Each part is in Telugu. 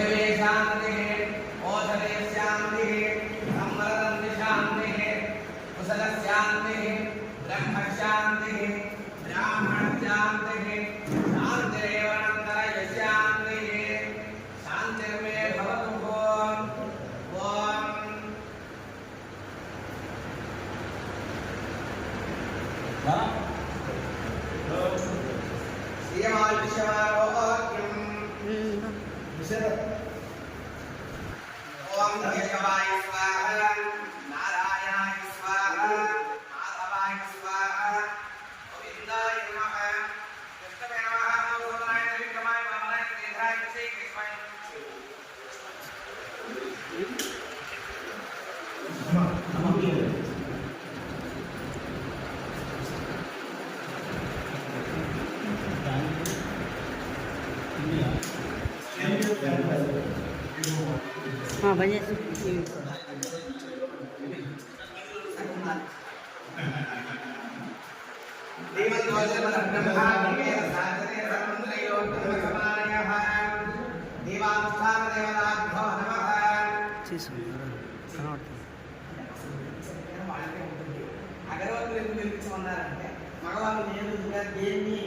पृथ्वी शांति औषधे शांति समरदंत शांति कुशल शांति ब्रह्म शांति ब्राह्मण शांति शांतिरवनंतर शांति शांतिर्मे भवतु ओम ओम हाँ? श्रीमान विश्वा ओम केशवाय स्वाहा नारायणाय स्वाहा माधवाय स्वाहा। गोविंदाय नमः कृष्णवे नमः नमोदनाय विक्रमाय वामनाय तेजाय श्री कृष्णाय हाँ भैया అగరవత్తులు ఎందుకు వెలిగించమన్నారంటే మగవాళ్ళు నేను ఇంకా దేన్ని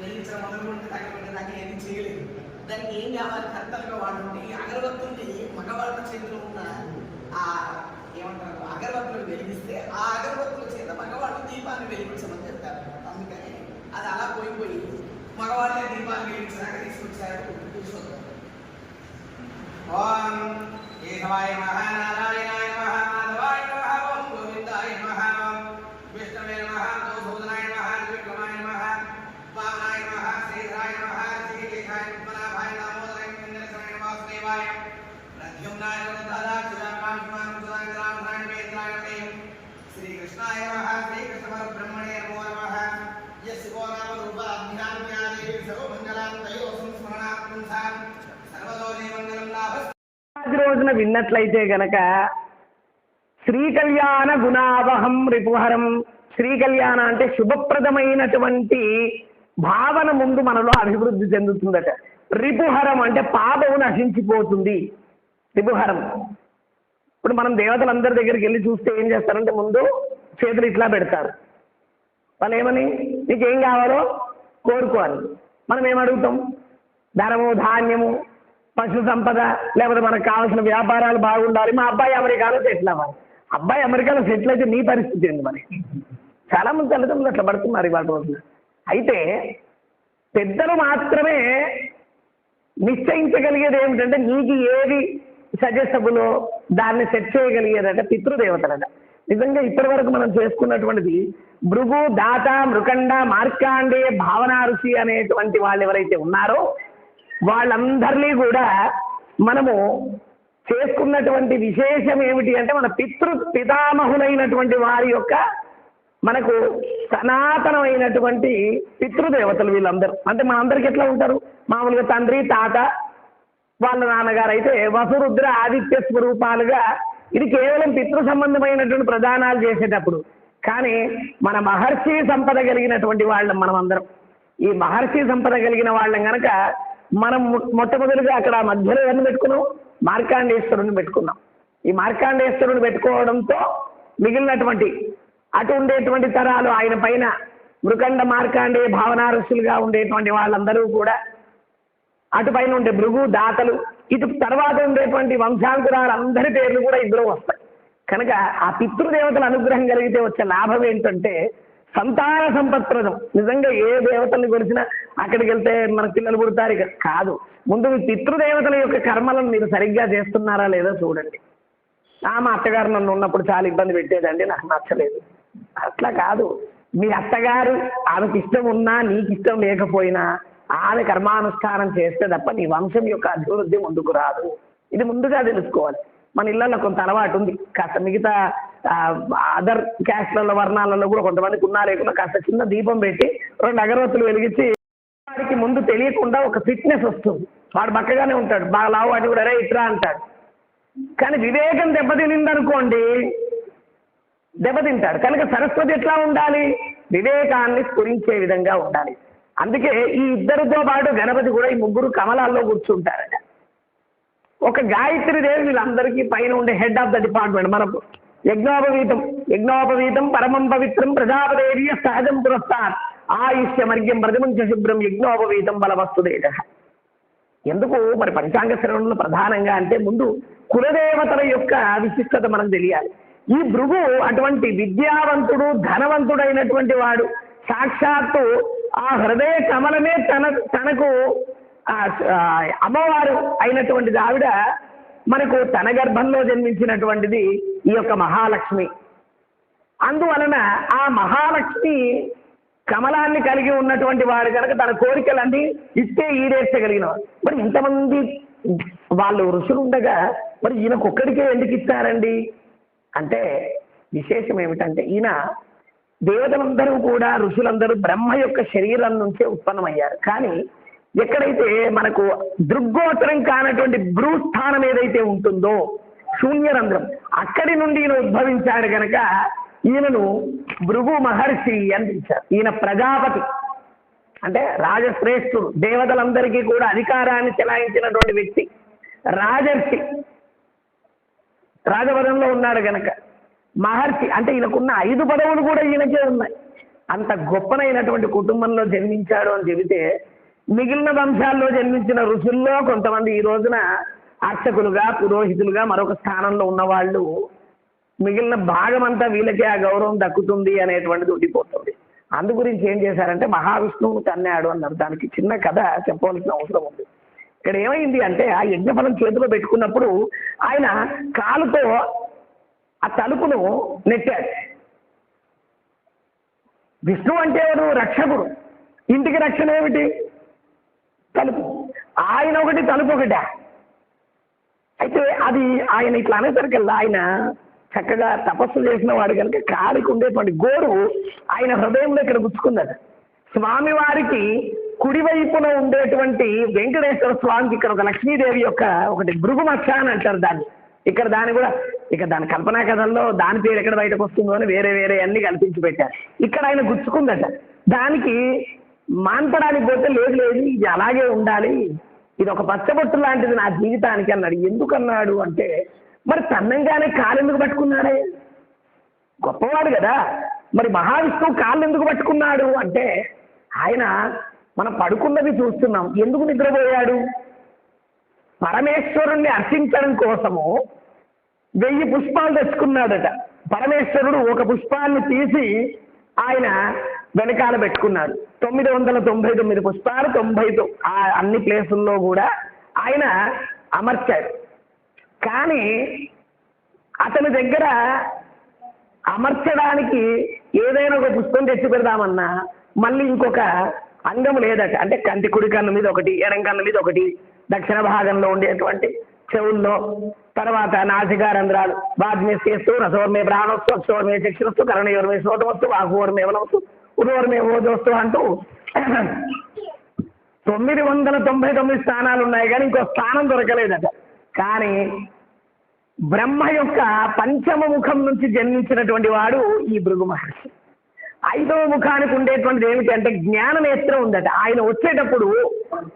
వెలిగించడం మొదలుకుంటే తగ్గకుండా నాకు ఏది చేయలేదు దానికి ఏం కావాలి కర్తలుగా వాడుంటే ఈ అగరవత్తుల్ని మగవాళ్ళ చేతిలో ఉన్న ఆ ఏమంటారు అగరబత్తులు వెలిగిస్తే ఆ అగరబత్తుల చేత మగవాళ్ళు దీపాన్ని వెలిగించమని చెప్తారు అందుకని అది అలా పోయిపోయి మగవాళ్ళే దీపాన్ని వెలిగించడానికి తీసుకొచ్చారు పురుషోత్తముడు. ఓం కేశవాయ మహాన్ నారాయణాయ నమః మాధవాయ నమః ఓం గోవిందాయ నమః ఓం విష్ణవే నమః మధుసూదనాయ నమః త్రివిక్రమాయ నమః వామనాయ నమః శ్రీధరాయ నమః శ్రీకేశాయ పద్మనాభాయ దామోదరాయ వాసుదేవాయ ప్రద్యుమ్నాయ శ్రీకృష్ణాయ నమః శ్రీకృష్ణ పరబ్రహ్మణే నమో నమః నామ రూప మంగళం రోజున విన్నట్లయితే గనక శ్రీ కళ్యాణ గుణావహం రిపుహరం. శ్రీ కళ్యాణ అంటే శుభప్రదమైనటువంటి భావన ముందు మనలో అభివృద్ధి చెందుతుందట. రిపుహరం అంటే పాపము నశించిపోతుంది. రిపుహరం ఇప్పుడు మనం దేవతలందరి దగ్గరికి వెళ్ళి చూస్తే ఏం చేస్తారంటే ముందు చేతులు ఇట్లా పెడతారు. వాళ్ళు ఏమని నీకేం కావాలో కోరుకోవాలి మనం ఏమడుగుతాం ధనము ధాన్యము పశు సంపద లేకపోతే మనకు కావాల్సిన వ్యాపారాలు బాగుండాలి. మా అబ్బాయి అమెరికాలో సెటిల్ అవ్వాలి. అబ్బాయి అమెరికాలో సెటిల్ అయితే నీ పరిస్థితి ఏంది మరి? చాలా మంది తల్లిదండ్రులు అట్లా పడుతున్నారు ఇవాళ రోజున అయితే పెద్దలు మాత్రమే నిశ్చయించగలిగేది ఏమిటంటే నీకు ఏది సజెస్టబులో దాన్ని సెట్ చేయగలిగేదట పితృదేవతలట. నిజంగా ఇప్పటి వరకు మనం చేసుకున్నటువంటిది భృగు దాత మృకండ మార్కాండే భావనా ఋషి అనేటువంటి వాళ్ళు ఎవరైతే ఉన్నారో వాళ్ళందరినీ కూడా మనము చేసుకున్నటువంటి విశేషం ఏమిటి అంటే మన పితృ పితామహులైనటువంటి వారి యొక్క మనకు సనాతనమైనటువంటి పితృదేవతలు వీళ్ళందరూ. అంటే మనందరికి ఎట్లా ఉంటారు? మామూలుగా తండ్రి తాత వాళ్ళ నాన్నగారు అయితే వసురుద్ర ఆదిత్య స్వరూపాలుగా ఇది కేవలం పితృ సంబంధమైనటువంటి ప్రదానాలు చేసేటప్పుడు. కానీ మన మహర్షి సంపద కలిగినటువంటి వాళ్ళం మనం అందరం. ఈ మహర్షి సంపద కలిగిన వాళ్ళం కనుక మనం మొట్టమొదటిగా అక్కడ మధ్యలో ఎవరిని పెట్టుకున్నాం? మార్కాండేశ్వరుని పెట్టుకున్నాం. ఈ మార్కాండేశ్వరుని పెట్టుకోవడంతో మిగిలినటువంటి అటు ఉండేటువంటి తరాలు ఆయన పైన మృకండ మార్కాండే భావనారసులుగా ఉండేటువంటి వాళ్ళందరూ కూడా అటు పైన ఉండే భృగు దాతలు ఇటు తర్వాత ఉండేటువంటి వంశాంకురాలు అందరి పేర్లు కూడా ఇందులో వస్తాయి. కనుక ఆ పితృదేవతల అనుగ్రహం కలిగితే వచ్చే లాభం ఏంటంటే సంతాన సంపత్ప్రదం. నిజంగా ఏ దేవతల్ని కొలిసినా అక్కడికి వెళ్తే మన పిల్లలు పుడతారు ఇక. కాదు. ముందు మీ పితృదేవతల యొక్క కర్మలను మీరు సరిగ్గా చేస్తున్నారా లేదో చూడండి. ఆ మా అత్తగారు నన్ను ఉన్నప్పుడు చాలా ఇబ్బంది పెట్టేదండి. నాకు నచ్చలేదు. అట్లా కాదు. మీ అత్తగారు ఆమెకి ఇష్టం ఉన్నా నీకు ఇష్టం లేకపోయినా ఆమె కర్మానుష్ఠానం చేస్తే తప్ప నీ వంశం యొక్క అభివృద్ధి ముందుకు రాదు. ఇది ముందుగా తెలుసుకోవాలి. మన ఇళ్ళలో కొంత అలవాటు ఉంది. కాస్త మిగతా అదర్ క్యాస్ట్లలో వర్ణాలలో కూడా కొంతమందికి ఉన్నా లేకుండా కాస్త చిన్న దీపం పెట్టి రెండు అగరవత్తులు వెలిగించి వాడికి ముందు తెలియకుండా ఒక ఫిట్నెస్ వస్తుంది. వాడు బక్కగానే ఉంటాడు. బాగా లావు వాడి కూడా అరే ఇట్రా అంటాడు. కానీ వివేకం దెబ్బతినిందనుకోండి దెబ్బతింటాడు కనుక సరస్వతి ఎట్లా ఉండాలి? వివేకాన్ని స్ఫురించే విధంగా ఉండాలి. అందుకే ఈ ఇద్దరితో పాటు గణపతి కూడా ఈ ముగ్గురు కమలాల్లో కూర్చుంటారట. ఒక గాయత్రి దేవి వీళ్ళందరికీ పైన ఉండే హెడ్ ఆఫ్ ద డిపార్ట్మెంట్ మనకు. యజ్ఞోపవీతం యజ్ఞోపవీతం పరమం పవిత్రం ప్రజాపదేవి సహజం పురస్కార్ ఆయుష్య మర్గ్యం ప్రజమంచ శుభ్రం యజ్ఞోపవీతం బలవస్తుదేట ఎందుకు? మరి పంచాంగ శ్రవణంలో ప్రధానంగా అంటే ముందు కులదేవతల యొక్క విశిష్టత మనకు తెలియాలి. ఈ భృగు అటువంటి విద్యావంతుడు ధనవంతుడైనటువంటి వాడు సాక్షాత్తు ఆ హృదయ కమలమే తన తనకు అమ్మవారు అయినటువంటిది ఆవిడ మనకు తన గర్భంలో జన్మించినటువంటిది ఈ యొక్క మహాలక్ష్మి. అందువలన ఆ మహాలక్ష్మి కమలాన్ని కలిగి ఉన్నటువంటి వాడు కనుక తన కోరికలన్నీ ఇస్తే ఈడేర్చగలిగిన మరి ఇంతమంది వాళ్ళు ఋషులు ఉండగా మరి ఈయనకొక్కడికే ఎందుకు ఇస్తారండి అంటే విశేషం ఏమిటంటే ఈయన దేవతలందరూ కూడా ఋషులందరూ బ్రహ్మ యొక్క శరీరం నుంచే ఉత్పన్నమయ్యారు. కానీ ఎక్కడైతే మనకు దృగ్గోచరం కానటువంటి భ్రూస్థానం ఏదైతే ఉంటుందో శూన్యరంధ్రం అక్కడి నుండి ఈయన ఉద్భవించాడు గనక ఈయనను భృగు మహర్షి అని పిలిచారు. ఈయన ప్రజాపతి. అంటే రాజశ్రేష్ఠుడు. దేవతలందరికీ కూడా అధికారాన్ని చెలాయించినటువంటి వ్యక్తి రాజర్షి. రాజవరంలో ఉన్నాడు గనక. మహర్షి అంటే ఈయనకున్న ఐదు పదవులు కూడా ఈయనకే ఉన్నాయి. అంత గొప్పనైనటువంటి కుటుంబంలో జన్మించాడు అని చెబితే మిగిలిన వంశాల్లో జన్మించిన ఋషుల్లో కొంతమంది ఈ రోజున అర్చకులుగా పురోహితులుగా మరొక స్థానంలో ఉన్నవాళ్ళు మిగిలిన భాగం అంతా వీళ్ళకే ఆ గౌరవం దక్కుతుంది అనేటువంటిది ఉండిపోతుంది. అందు గురించి ఏం చేశారంటే మహావిష్ణువును తన్నాడు అన్నారు. దానికి చిన్న కథ చెప్పవలసిన అవసరం ఉంది. ఇక్కడ ఏమైంది అంటే ఆ యజ్ఞఫలం చేతిలో పెట్టుకున్నప్పుడు ఆయన కాలుతో ఆ తలుపును నెట్టాడు విష్ణు అంటే ఎవరు? రక్షకుడు. ఇంటికి రక్షణ ఏమిటి? తలుపు. ఆయన ఒకటి తలుపు ఒకటా? అయితే అది ఆయన ఇట్లా అనేసరికల్లా ఆయన చక్కగా తపస్సు చేసిన వాడు కనుక కాలికి ఉండేటువంటి గోరు ఆయన హృదయంలో ఇక్కడ గుచ్చుకున్నది స్వామి వారికి కుడివైపున ఉండేటువంటి వెంకటేశ్వర స్వామికి ఇక్కడ ఒక లక్ష్మీదేవి యొక్క ఒకటి భృగుమచ్చ అని అంటారు దాన్ని. ఇక్కడ దాన్ని కూడా ఇక్కడ దాని కల్పనా కథల్లో దాని పేరు ఎక్కడ బయటకు వస్తుందో అని వేరే వేరే అన్ని కల్పించి పెట్టారు. ఇక్కడ ఆయన గుచ్చుకుందట. దానికి మాన్పడానికి పోతే లేదు లేదు ఇది అలాగే ఉండాలి. ఇది ఒక పచ్చబొట్టు లాంటిది నా జీవితానికి అన్నాడు. ఎందుకన్నాడు అంటే మరి తన్నంగానే కాలు ఎందుకు పట్టుకున్నాడే? గొప్పవాడు కదా. మరి మహావిష్ణువు కాళ్ళు ఎందుకు పట్టుకున్నాడు అంటే ఆయన మనం పడుకున్నది చూస్తున్నాం. ఎందుకు నిద్రపోయాడు? పరమేశ్వరుణ్ణి అర్చించడం కోసము వెయ్యి పుష్పాలు తెచ్చుకున్నాడట. పరమేశ్వరుడు ఒక పుష్పాన్ని తీసి ఆయన వెనకాల పెట్టుకున్నాడు. తొమ్మిది వందల తొంభై తొమ్మిది పుష్పాలు తొంభై ఆ అన్ని ప్లేసుల్లో కూడా ఆయన అమర్చాడు. కానీ అతని దగ్గర అమర్చడానికి ఏదైనా ఒక పుష్పం తెచ్చి పెడదామన్నా మళ్ళీ ఇంకొక అంగం లేదట అంటే కంటి కుడి కన్ను మీద ఒకటి ఎడం కన్ను మీద ఒకటి దక్షిణ భాగంలో ఉండేటువంటి చెవుల్లో తర్వాత నాసికారంధ్రాలు రంధ్రాలు చేస్తూ రసోర్మే ప్రాణోస్తు అక్షోర్మే చక్షురస్తు కరణయోర్మే శ్రోతమస్తు వాకువర్మే వలవస్తు ఉదోర్మే ఓదోస్తు అంటూ తొమ్మిది వందల తొంభై తొమ్మిది స్థానాలు ఉన్నాయి కానీ ఇంకో స్థానం దొరకలేదట. కానీ బ్రహ్మ యొక్క పంచమ ముఖం నుంచి జన్మించినటువంటి వాడు ఈ భృగు మహర్షి. ఐదవ ముఖానికి ఉండేటువంటిది ఏమిటి అంటే జ్ఞాన ఉందట. ఆయన వచ్చేటప్పుడు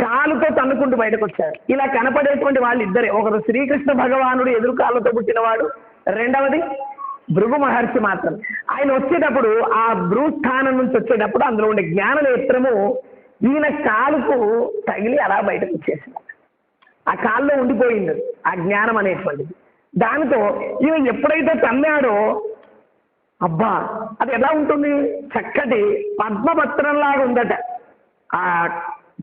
కాలుతో తన్నుకుంటూ బయటకు వచ్చారు ఇలా కనపడేటువంటి వాళ్ళు ఇద్దరే ఒకరు శ్రీకృష్ణ భగవానుడు ఎదురు కాళ్ళతో పుట్టినవాడు. రెండవది భృగు మహర్షి మాత్రం. ఆయన వచ్చేటప్పుడు ఆ భ్రూస్థానం నుంచి వచ్చేటప్పుడు అందులో ఉండే జ్ఞాననేత్రము ఈయన కాలుకు తగిలి అలా బయటకు వచ్చేసింది ఆ కాల్లో ఉండిపోయింది. ఆ జ్ఞానం అనేటువంటిది. దానితో ఈయన ఎప్పుడైతే తన్నాడో అబ్బా అది ఎలా ఉంటుంది? చక్కటి పద్మపత్రంలాగా ఉందట. ఆ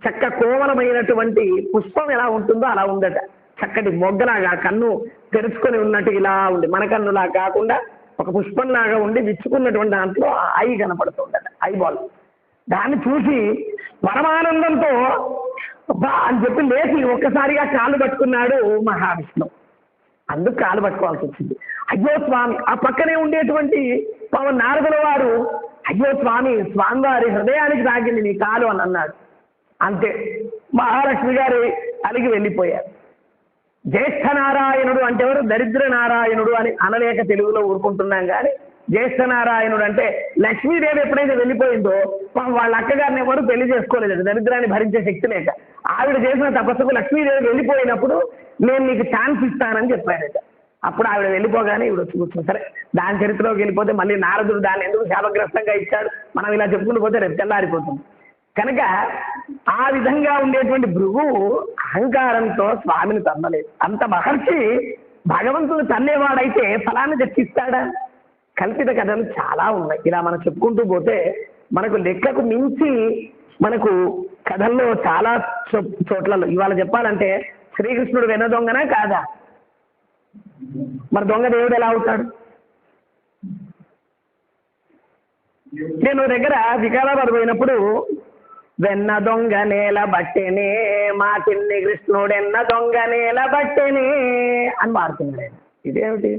చక్క కోవలమైనటువంటి పుష్పం ఎలా ఉంటుందో అలా ఉందట. చక్కటి మొగ్గలాగా కన్ను తెరుచుకొని ఉన్నట్టు ఇలా ఉంది. మన కన్నులా కాకుండా ఒక పుష్పంలాగా ఉండి విచ్చుకున్నటువంటి దాంట్లో ఐ కనపడుతుందట ఐ బాల్ దాన్ని చూసి పరమానందంతో అబ్బా అని చెప్పి లేచి ఒక్కసారిగా కాలు పట్టుకున్నాడు మహావిష్ణువు. అందుకు కాలు పట్టుకోవాల్సి వచ్చింది. అయ్యో స్వామి ఆ పక్కనే ఉండేటువంటి పవన్ నారదుల వారు అయ్యో స్వామి స్వామివారి హృదయానికి తాగింది నీ కాలు అని అన్నాడు. అంతే. మహాలక్ష్మి గారు అలిగి వెళ్ళిపోయారు. జ్యేష్ఠ నారాయణుడు అంటే ఎవరు? దరిద్ర నారాయణుడు అని అనలేక తెలుగులో ఊరుకుంటున్నాం కానీ జ్యేష్ఠ నారాయణుడు అంటే లక్ష్మీదేవి ఎప్పుడైతే వెళ్ళిపోయిందో వాళ్ళ అక్కగారిని ఎవరు పెళ్ళి చేసుకోలేదు. దరిద్రాన్ని భరించే శక్తి లేక. ఆవిడ చేసిన తపస్సుకు లక్ష్మీదేవి వెళ్ళిపోయినప్పుడు నేను నీకు ఛాన్స్ ఇస్తానని చెప్పాడట అప్పుడు ఆవిడ వెళ్ళిపోగానే ఇవిడ వచ్చి కూర్చుంది. సరే దాని చరిత్రలోకి వెళ్ళిపోతే మళ్ళీ నారదుడు దాన్ని ఎందుకు శాపగ్రస్తంగా ఇచ్చాడు? మనం ఇలా చెప్పుకుంటూ పోతే రేపు తెల్లారిపోతుంది. కనుక ఆ విధంగా ఉండేటువంటి భృగువు అహంకారంతో స్వామిని తన్నలేదు. అంత మహర్షి భగవంతుడు తన్నేవాడైతే ఫలాన్ని తెచ్చిస్తాడా? కల్పిత కథలు చాలా ఉన్నాయి. ఇలా మనం చెప్పుకుంటూ పోతే మనకు లెక్కకు మించి మనకు కథల్లో చాలా చో- చోట్లలో ఇవాళ చెప్పాలంటే శ్రీకృష్ణుడు వెన్న దొంగనా కాదా? మరి దొంగ దేవుడు ఎలా అవుతాడు? నేను దగ్గర వికారాబాద్ పోయినప్పుడు వెన్న దొంగ నేల బట్టెనే మా చిన్ని కృష్ణుడెన్న దొంగ నేల బట్టెనే అని పాడుతున్నాడు ఆయన. ఇదేమిటి?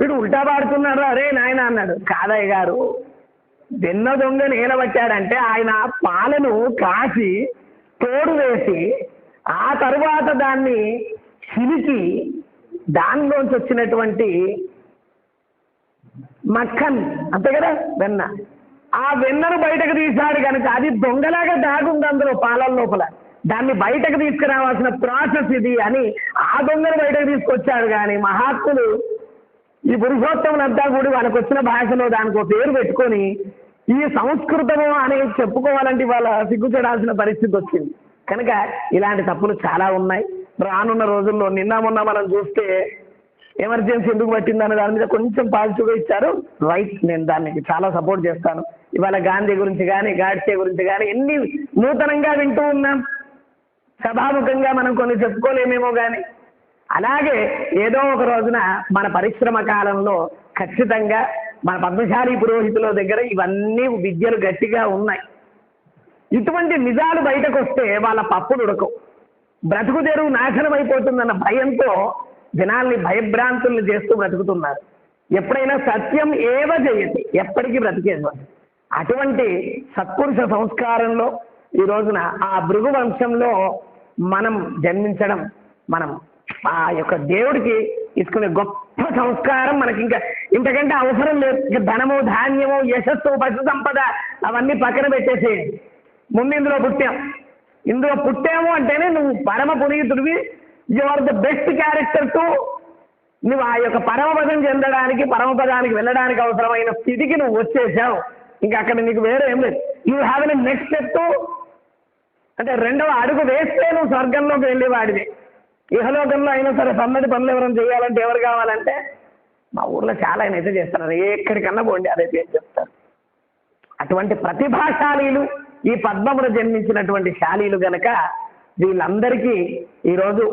వీడు ఉల్టా పాడుతున్నాడు అరే నాయన అన్నాడు. కాదయ్య గారు వెన్న దొంగ నేల పట్టాడంటే ఆయన పాలను కాసి తోడు వేసి ఆ తరువాత దాన్ని చిలికి దానిలోంచి వచ్చినటువంటి మక్కన్ అంతే కదా? వెన్న. ఆ వెన్నను బయటకు తీశాడు కనుక అది దొంగలాగా దాగుంది అందులో పాలల లోపల. దాన్ని బయటకు తీసుకురావాల్సిన ప్రాసెస్ ఇది అని ఆ దొంగను బయటకు తీసుకొచ్చాడు కానీ మహాత్ములు ఈ పురుషోత్తములంతా కూడా వాళ్ళకి వచ్చిన భాషలో దానికి పేరు పెట్టుకొని ఈ సంస్కృతము అనేది చెప్పుకోవాలంటే వాళ్ళ సిగ్గుపడాల్సిన పరిస్థితి వచ్చింది. కనుక ఇలాంటి తప్పులు చాలా ఉన్నాయి. రానున్న రోజుల్లో నిన్న మొన్న మనం చూస్తే ఎమర్జెన్సీ ఎందుకు పట్టిందనే దాని మీద కొంచెం పాజిటివ్గా ఇచ్చారు. రైట్ నేను దానికి చాలా సపోర్ట్ చేస్తాను. ఇవాళ గాంధీ గురించి కానీ గాడ్సే గురించి కానీ ఎన్ని నూతనంగా వింటూ ఉన్నాం. సభాముఖంగా మనం కొన్ని చెప్పుకోలేమేమో కానీ అలాగే ఏదో ఒక రోజున మన పరిశ్రమ కాలంలో ఖచ్చితంగా మన పద్మశాలి పురోహితుల దగ్గర ఇవన్నీ విద్యలు గట్టిగా ఉన్నాయి. ఇటువంటి నిజాలు బయటకు వస్తే వాళ్ళ పప్పులు ఉడకవు. బ్రతుకు తెరువు నాశనం అయిపోతుందన్న భయంతో జనాల్ని భయభ్రాంతుల్ని చేస్తూ బ్రతుకుతున్నారు. ఎప్పుడైనా సత్యం ఏవ జయతి ఎప్పటికీ బ్రతికేది అటువంటి సత్పురుష సంస్కారంలో ఈ రోజున ఆ భృగు వంశంలో మనం జన్మించడం మనం ఆ యొక్క దేవుడికి తీసుకునే గొప్ప సంస్కారం మనకి ఇంకా ఇంతకంటే అవసరం లేదు. ఇంకా ధనము ధాన్యము యశస్సు పశు సంపద అవన్నీ పక్కన పెట్టేసేయండి. ముందు ఇందులో పుట్టాం. ఇందులో పుట్టాము అంటేనే నువ్వు పరమ పునీతుడివి. You are the best character too నువ్వు ఆ యొక్క పరమపదం చెందడానికి పరమపదానికి వెళ్ళడానికి అవసరమైన స్థితికి నువ్వు వచ్చేసావు. ఇంకా అక్కడ నీకు వేరే ఏం లేదు. You have an next step to అంటే రెండవ అడుగు వేస్తే నువ్వు స్వర్గంలోకి వెళ్ళేవాడివి. ఇహలోకంలో అయినా సరే సన్నటి పనులు ఎవరైనా చేయాలంటే ఎవరు కావాలంటే? మా ఊర్లో చాలా ఆయన అయితే చేస్తున్నారు ఎక్కడికన్నా పోండి అదే పేరు చెప్తారు. అటువంటి ప్రతిభాశాలీలు ఈ పద్మమును జన్మించినటువంటి శాలీలు గనక వీళ్ళందరికీ ఈరోజు